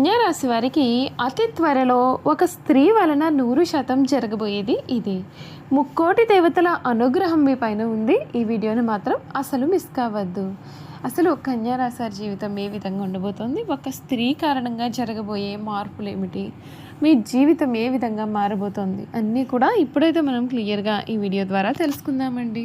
కన్యా రాశి వారికి అతి త్వరలో ఒక స్త్రీ వలన నూరు శాతం జరగబోయేది ఇది. ముక్కోటి దేవతల అనుగ్రహం మీ పైన ఉంది. ఈ వీడియోని మాత్రం అసలు మిస్ కావద్దు. అసలు కన్యా రాశి వారి జీవితం ఏ విధంగా ఉండబోతోంది? ఒక స్త్రీ కారణంగా జరగబోయే మార్పులు ఏమిటి మీ జీవితం ఏ విధంగా మారబోతోంది? అన్నీ కూడా ఇప్పుడైతే మనం క్లియర్గా ఈ వీడియో ద్వారా తెలుసుకుందామండి.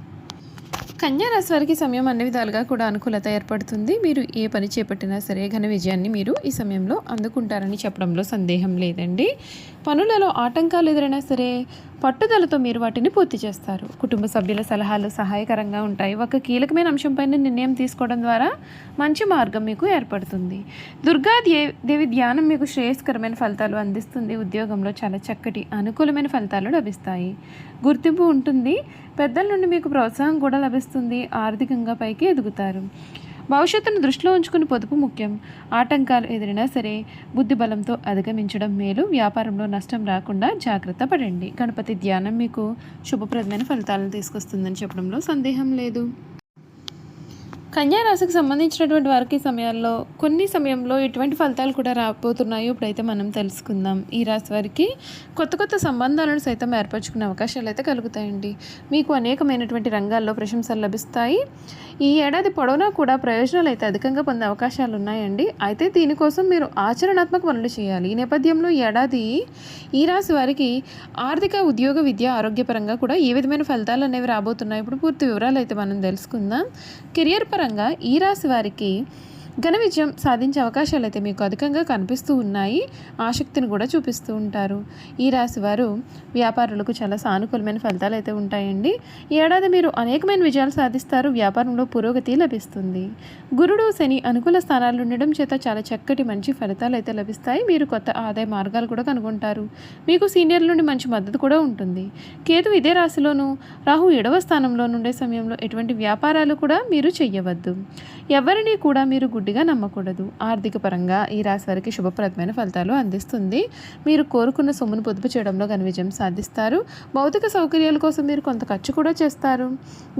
కన్యా వారికి సమయం అన్ని విధాలుగా కూడా అనుకూలత ఏర్పడుతుంది. మీరు ఏ పని చేపట్టినా సరే ఘన విజయాన్ని మీరు ఈ సమయంలో అందుకుంటారని చెప్పడంలో సందేహం లేదండి. పనులలో ఆటంకాలు ఎదురైనా సరే పట్టుదలతో మీరు వాటిని పూర్తి చేస్తారు. కుటుంబ సభ్యుల సలహాలు సహాయకరంగా ఉంటాయి. ఒక కీలకమైన అంశంపైన నిర్ణయం తీసుకోవడం ద్వారా మంచి మార్గం మీకు ఏర్పడుతుంది. దుర్గా దేవి ధ్యానం మీకు శ్రేయస్కరమైన ఫలితాలు అందిస్తుంది. ఉద్యోగంలో చాలా చక్కటి అనుకూలమైన ఫలితాలు లభిస్తాయి. గుర్తింపు ఉంటుంది. పెద్దల నుండి మీకు ప్రోత్సాహం కూడా లభిస్తుంది. ఆర్థికంగా పైకి ఎదుగుతారు. భవిష్యత్తును దృష్టిలో ఉంచుకుని పొదుపు ముఖ్యం. ఆటంకాలు ఎదిరినా సరే బుద్ధి బలంతో అధిగమించడం మేలు. వ్యాపారంలో నష్టం రాకుండా జాగ్రత్త పడండి. గణపతి ధ్యానం మీకు శుభప్రదమైన ఫలితాలను తీసుకొస్తుందని చెప్పడంలో సందేహం లేదు. కన్యా రాశికి సంబంధించినటువంటి వారికి సమయాల్లో కొన్ని సమయంలో ఎటువంటి ఫలితాలు కూడా రాబోతున్నాయో ఇప్పుడైతే మనం తెలుసుకుందాం. ఈ రాశి వారికి కొత్త కొత్త సంబంధాలను సైతం ఏర్పరచుకునే అవకాశాలు అయితే కలుగుతాయండి. మీకు అనేకమైనటువంటి రంగాల్లో ప్రశంసలు లభిస్తాయి. ఈ ఏడాది పొడవునా కూడా ప్రయోజనాలు అయితే అధికంగా పొందే అవకాశాలు ఉన్నాయండి. అయితే దీనికోసం మీరు ఆచరణాత్మక పనులు చేయాలి. ఈ నేపథ్యంలో ఏడాది ఈ రాశి వారికి ఆర్థిక ఉద్యోగ విద్య ఆరోగ్యపరంగా కూడా ఏ విధమైన ఫలితాలు అనేవి రాబోతున్నాయి? ఇప్పుడు పూర్తి వివరాలు అయితే మనం తెలుసుకుందాం. కెరియర్ పరంగా ఈ రాశి వారికి ఘన విజయం సాధించే అవకాశాలు అయితే మీకు అధికంగా కనిపిస్తూ ఉన్నాయి. ఆసక్తిని కూడా చూపిస్తూ ఉంటారు. ఈ రాశి వారు వ్యాపారులకు చాలా సానుకూలమైన ఫలితాలు అయితే ఉంటాయండి. ఈ ఏడాది మీరు అనేకమైన విజయాలు సాధిస్తారు. వ్యాపారంలో పురోగతి లభిస్తుంది. గురుడు శని అనుకూల స్థానాలు ఉండడం చేత చాలా చక్కటి మంచి ఫలితాలు అయితే లభిస్తాయి. మీరు కొత్త ఆదాయ మార్గాలు కూడా కనుగొంటారు. మీకు సీనియర్ల నుండి మంచి మద్దతు కూడా ఉంటుంది. కేతు ఇదే రాశిలోను రాహు ఏడవ స్థానంలో నుండే సమయంలో ఎటువంటి వ్యాపారాలు కూడా మీరు చెయ్యవద్దు. ఎవరిని కూడా మీరు గుడ్డిగా నమ్మకూడదు. ఆర్థిక పరంగా ఈ రాశి వారికి శుభప్రదమైన ఫలితాలు అందిస్తుంది. మీరు కోరుకున్న సొమ్మును పొదుపు చేయడంలో ఘన విజయం సాధిస్తారు. భౌతిక సౌకర్యాల కోసం మీరు కొంత ఖర్చు కూడా చేస్తారు.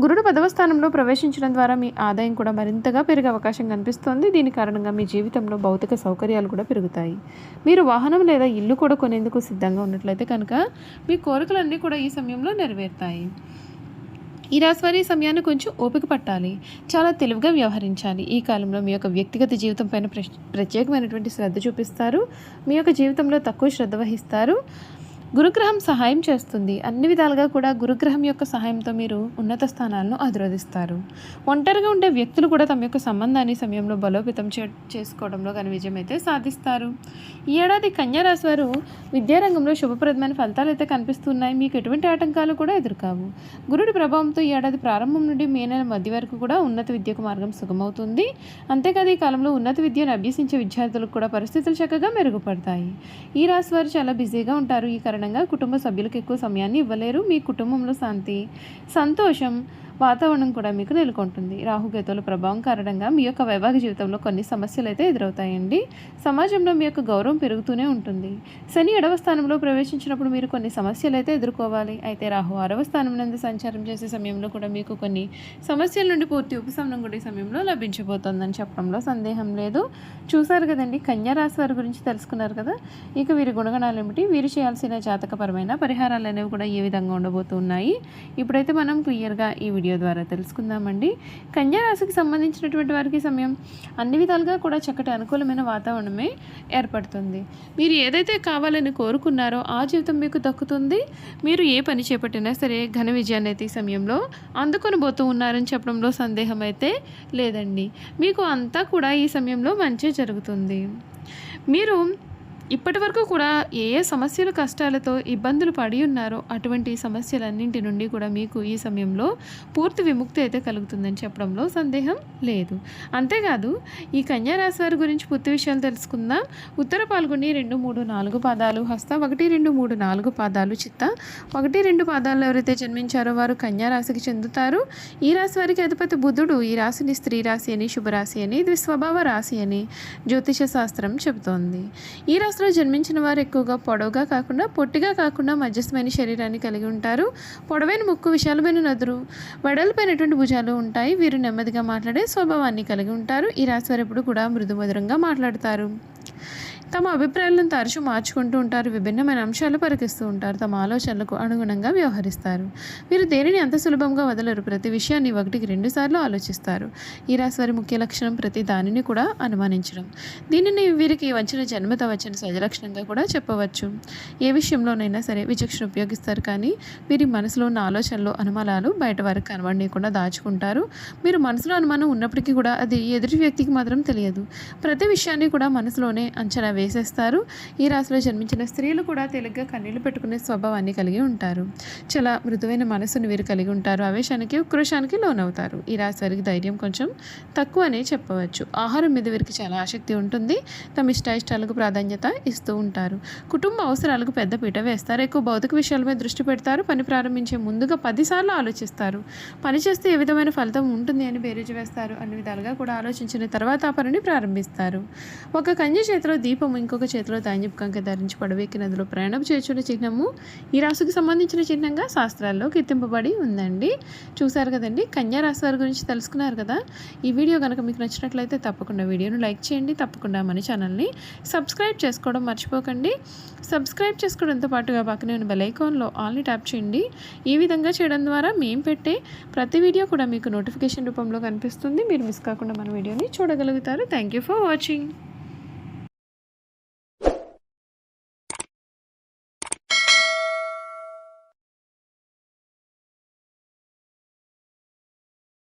గురుడు పదవ స్థానంలో ప్రవేశించడం ద్వారా మీ ఆదాయం కూడా మరింతగా పెరిగే అవకాశం కనిపిస్తోంది. దీని కారణంగా మీ జీవితంలో భౌతిక సౌకర్యాలు కూడా పెరుగుతాయి. మీరు వాహనం లేదా ఇల్లు కూడా కొనేందుకు సిద్ధంగా ఉన్నట్లయితే కనుక మీ కోరికలన్నీ కూడా ఈ సమయంలో నెరవేరుతాయి. ఈ రాశి వారి సమయాన్ని కొంచెం ఓపిక పట్టాలి. చాలా తెలివిగా వ్యవహరించాలి. ఈ కాలంలో మీ యొక్క వ్యక్తిగత జీవితం పైన ప్రత్యేకమైనటువంటి శ్రద్ధ చూపిస్తారు. మీ యొక్క జీవితంలో తక్కువ శ్రద్ధ వహిస్తారు. గురుగ్రహం సహాయం చేస్తుంది. అన్ని విధాలుగా కూడా గురుగ్రహం యొక్క సహాయంతో మీరు ఉన్నత స్థానాలను అధిరోధిస్తారు. ఒంటరిగా ఉండే వ్యక్తులు కూడా తమ యొక్క సంబంధాన్ని సమయంలో బలోపేతం చే చేసుకోవడంలో కానీ విజయమైతే సాధిస్తారు. ఈ ఏడాది కన్యారాశి వారు విద్యారంగంలో శుభప్రదమైన ఫలితాలు అయితే కనిపిస్తున్నాయి. మీకు ఎటువంటి ఆటంకాలు కూడా ఎదురుకావు. గురుడి ప్రభావంతో ఈ ఏడాది ప్రారంభం నుండి మే నెల మధ్య వరకు కూడా ఉన్నత విద్యకు మార్గం సుగమవుతుంది. అంతేకాదు ఈ కాలంలో ఉన్నత విద్యను అభ్యసించే విద్యార్థులకు కూడా పరిస్థితులు చక్కగా మెరుగుపడతాయి. ఈ రాశి వారు చాలా బిజీగా ఉంటారు. ఈ కారణంగా కుటుంబ సభ్యులకు ఎక్కువ సమయాన్ని ఇవ్వలేరు. మీ కుటుంబంలో శాంతి సంతోషం వాతావరణం కూడా మీకు నెలకొంటుంది. రాహుకేతువుల ప్రభావం కారణంగా మీ యొక్క వైవాహిక జీవితంలో కొన్ని సమస్యలు అయితే ఎదురవుతాయండి. సమాజంలో మీ యొక్క గౌరవం పెరుగుతూనే ఉంటుంది. శని ఎడవ స్థానంలో ప్రవేశించినప్పుడు మీరు కొన్ని సమస్యలు అయితే ఎదుర్కోవాలి. అయితే రాహు ఆరవ స్థానం నందు సంచారం చేసే సమయంలో కూడా మీకు కొన్ని సమస్యల నుండి పూర్తి ఉపశమనం కూడా ఈ సమయంలో లభించబోతోందని చెప్పడంలో సందేహం లేదు. చూసారు కదండి కన్యా రాశి వారి గురించి తెలుసుకున్నారు కదా? ఇక వీరి గుణగణాలు ఏమిటి? వీరు చేయాల్సిన జాతకపరమైన పరిహారాలు అనేవి కూడా ఏ విధంగా ఉండబోతున్నాయి. ఇప్పుడైతే మనం క్లియర్గా ఈ వీడియో ద్వారా తెలుసుకుందామండి. కన్యా రాశికి సంబంధించినటువంటి వారికి సమయం అన్ని విధాలుగా కూడా చక్కటి అనుకూలమైన వాతావరణమే ఏర్పడుతుంది. మీరు ఏదైతే కావాలని కోరుకున్నారో ఆ జీవితం మీకు దక్కుతుంది. మీరు ఏ పని చేపట్టినా సరే ఘన విజయాన్ని అయితే ఈ సమయంలో అందుకొని పోతూ ఉన్నారని చెప్పడంలో సందేహం అయితే లేదండి. మీకు అంతా కూడా ఈ సమయంలో మంచి జరుగుతుంది. మీరు ఇప్పటి వరకు కూడా ఏ ఏ సమస్యలు కష్టాలతో ఇబ్బందులు పడి ఉన్నారో అటువంటి సమస్యలన్నింటి నుండి కూడా మీకు ఈ సమయంలో పూర్తి విముక్తి అయితే కలుగుతుందని చెప్పడంలో సందేహం లేదు. అంతేకాదు ఈ కన్యా రాశి వారి గురించి పూర్తి విషయాలు తెలుసుకుందాం. ఉత్తర పాల్గొని రెండు మూడు నాలుగు పాదాలు హస్త ఒకటి రెండు మూడు నాలుగు పాదాలు చిత్త ఒకటి రెండు పాదాలు ఎవరైతే జన్మించారో వారు కన్యారాశికి చెందుతారు. ఈ రాశి వారికి అధిపతి బుధుడు. ఈ రాశిని స్త్రీ రాశి అని శుభరాశి అని ఇది స్వభావ రాశి అని జ్యోతిష శాస్త్రం చెబుతోంది. ఈ రాశి రాశిలో జన్మించిన వారు ఎక్కువగా పొడవుగా కాకుండా పొట్టిగా కాకుండా మధ్యస్థమైన శరీరాన్ని కలిగి ఉంటారు. పొడవైన ముక్కు విశాలమైన నదురు వెడల్పైనటువంటి భుజాలు ఉంటాయి. వీరు నెమ్మదిగా మాట్లాడే స్వభావాన్ని కలిగి ఉంటారు. ఈ రాశి వారు ఎప్పుడు కూడా మృదు మధురంగా మాట్లాడతారు. తమ అభిప్రాయాలను తరచూ మార్చుకుంటూ ఉంటారు విభిన్నమైన అంశాలు పరికిస్తూ ఉంటారు తమ ఆలోచనలకు అనుగుణంగా వ్యవహరిస్తారు. వీరు దేనిని అంత సులభంగా వదలరు? ప్రతి విషయాన్ని ఒకటికి రెండుసార్లు ఆలోచిస్తారు. ఈ రాశి వారి ముఖ్య లక్షణం ప్రతి దానిని కూడా అనుమానించడం. దీనిని వీరికి వచ్చిన జన్మత వచ్చిన సజలక్షణంగా కూడా చెప్పవచ్చు. ఏ విషయంలోనైనా సరే విచక్షణ ఉపయోగిస్తారు కానీ వీరి మనసులో ఉన్న ఆలోచనలు అనుమానాలు బయట వారికి కనబడనీయకుండా దాచుకుంటారు. మీరు మనసులో అనుమానం ఉన్నప్పటికీ కూడా అది ఎదుటి వ్యక్తికి మాత్రం తెలియదు. ప్రతి విషయాన్ని కూడా మనసులోనే అంచనా వేసేస్తారు ఈ రాశిలో జన్మించిన స్త్రీలు కూడా తేలిగ్గా కన్నీళ్ళు పెట్టుకునే స్వభావాన్ని కలిగి ఉంటారు. చాలా మృదువైన మనసును వీరు కలిగి ఉంటారు. ఆవేశానికి ఉక్రోషానికి లోనవుతారు. ఈ రాశి వారికి ధైర్యం కొంచెం తక్కువనే చెప్పవచ్చు. ఆహారం మీద వీరికి చాలా ఆసక్తి ఉంటుంది. తమ ఇష్టాయిష్టాలకు ప్రాధాన్యత ఇస్తూ ఉంటారు. కుటుంబ అవసరాలకు పెద్ద పీట వేస్తారు. ఎక్కువ భౌతిక విషయాలపై దృష్టి పెడతారు. పని ప్రారంభించే ముందుగా పదిసార్లు ఆలోచిస్తారు. పని చేస్తే ఏ విధమైన ఫలితం ఉంటుంది అని బేరీజు వేస్తారు. అన్ని విధాలుగా కూడా ఆలోచించిన తర్వాత ఆ పనిని ప్రారంభిస్తారు. ఒక కన్య చేతిలో దీపం ఇంకొక చేతిలో తాంజిప్ కంక ధరించి పడవేకి నదిలో ప్రయాణం చేర్చున్న చిహ్నము ఈ రాశికి సంబంధించిన చిహ్నంగా శాస్త్రాల్లో గుర్తింపబడి ఉందండి. చూసారు కదండి? కన్యా రాశి వారి గురించి తెలుసుకున్నారు కదా? ఈ వీడియో కనుక మీకు నచ్చినట్లయితే తప్పకుండా వీడియోను లైక్ చేయండి. తప్పకుండా మన ఛానల్ని సబ్స్క్రైబ్ చేసుకోవడం మర్చిపోకండి. సబ్స్క్రైబ్ చేసుకోవడంతో పాటుగా పక్కనే ఉన్న బెల్ ఐకాన్లో ఆల్ని ట్యాప్ చేయండి. ఈ విధంగా చేయడం ద్వారా మేము పెట్టే ప్రతి వీడియో కూడా మీకు నోటిఫికేషన్ రూపంలో కనిపిస్తుంది. మీరు మిస్ కాకుండా మన వీడియోని చూడగలుగుతారు. Thank you for watching.